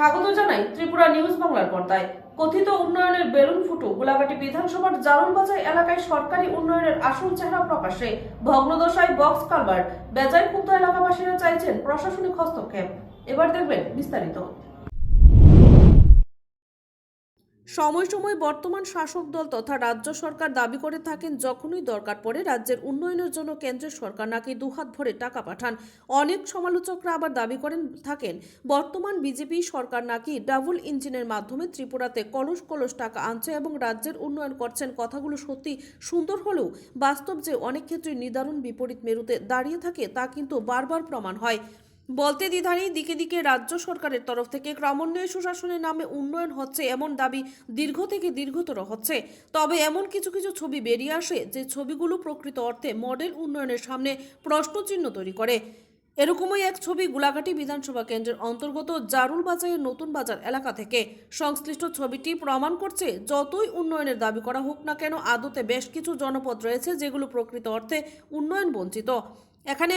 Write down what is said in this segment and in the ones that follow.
স্বাগত জানাই ত্রিপুরা নিউজ বাংলার পর্দায়। কথিত উন্নয়নের বেলুন ফুটো গোলাঘাটি বিধানসভার জারনবাজার এলাকায় সরকারি উন্নয়নের আসল চেহারা প্রকাশে ভগ্নদশায় বক্স কালভার্ট। বেজায় ক্ষুব্ধ এলাকাবাসীরা চাইছেন প্রশাসনিক হস্তক্ষেপ। এবার দেখবেন বিস্তারিত। সময় সময় বর্তমান শাসক দল তথা রাজ্য সরকার দাবি করে থাকেন, যখনই দরকার পড়ে রাজ্যের উন্নয়নের জন্য কেন্দ্রের সরকার নাকি দুহাত ভরে টাকা পাঠান। অনেক সমালোচকরা আবার দাবি করেন, থাকেন, বর্তমান বিজেপি সরকার নাকি ডাবল ইঞ্জিনের মাধ্যমে ত্রিপুরাতে কলস কলস টাকা আনছে এবং রাজ্যের উন্নয়ন করছেন। কথাগুলো সত্যি সুন্দর হলেও বাস্তব যে অনেক ক্ষেত্রে নিদারুণ বিপরীত মেরুতে দাঁড়িয়ে থাকে তা কিন্তু বারবার প্রমাণ হয়। বলতে দ্বিধানি দিকে দিকে রাজ্য সরকারের তরফ থেকে ক্রমান্বয়ে সুশাসনের নামে উন্নয়ন হচ্ছে এমন দাবি দীর্ঘ থেকে দীর্ঘতর হচ্ছে। তবে এমন কিছু কিছু ছবি বেরিয়ে আসে যে ছবিগুলো প্রকৃত অর্থে মডেল উন্নয়নের সামনে প্রশ্নচিহ্ন তৈরি করে। এরকমই এক ছবি গোলাঘাটি বিধানসভা কেন্দ্রের অন্তর্গত জারুল বাজারের নতুন বাজার এলাকা থেকে। সংশ্লিষ্ট ছবিটি প্রমাণ করছে, যতই উন্নয়নের দাবি করা হোক না কেন, আদতে বেশ কিছু জনপদ রয়েছে যেগুলো প্রকৃত অর্থে উন্নয়ন বঞ্চিত এখানে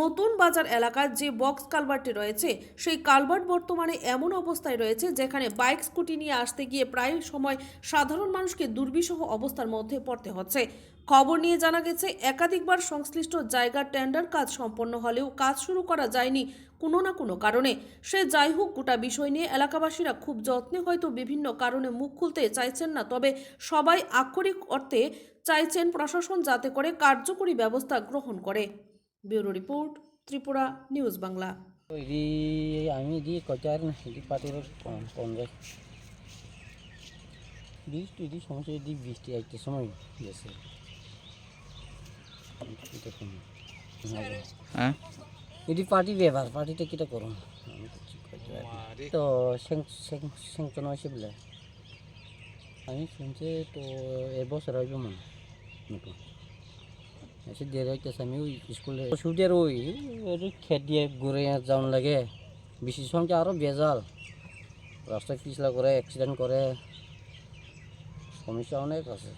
নতুন বাজার এলাকার যে বক্স কালভার্টটি রয়েছে, সেই কালভার্ট বর্তমানে এমন অবস্থায় রয়েছে যেখানে বাইক, স্কুটি নিয়ে আসতে গিয়ে প্রায় সময় সাধারণ মানুষকে দুর্বিষহ অবস্থার মধ্যে পড়তে হচ্ছে। খবর নিয়ে জানা গেছে, একাধিকবার সংশ্লিষ্ট জায়গার টেন্ডার কাজ সম্পন্ন হলেও কাজ শুরু করা যায়নি কোনো না কোনো কারণে। সে যাই হোক, গোটা বিষয় নিয়ে এলাকাবাসীরা খুব যত্নে হয়তো বিভিন্ন কারণে মুখ খুলতে চাইছেন না, তবে সবাই আক্ষরিক অর্থে চাইছেন প্রশাসন যাতে করে কার্যকরী ব্যবস্থা গ্রহণ করে। Bureau report Tripura news Bangla আমি দি কচার পাটের কংগ্রেস বৃষ্টি দি সমস্যা দি বৃষ্টি আইতে সময় গেছে হ্যাঁ যদি পার্টি ব্যবহার পার্টিতে কিটা করো তো স্যাংশন হয়েছে বলে আমি শুনছি তো এবছর হইব মনে নতুন এসে দিয়ে যাইতেছে আমি ওই স্কুলে সুদের ওই খেত দিয়ে ঘুরে যাওয়ান লাগে। বেশি সময় আরও বেজাল। রাস্তায় পিছলা করে অ্যাক্সিডেন্ট করে সমস্যা অনেক আছে।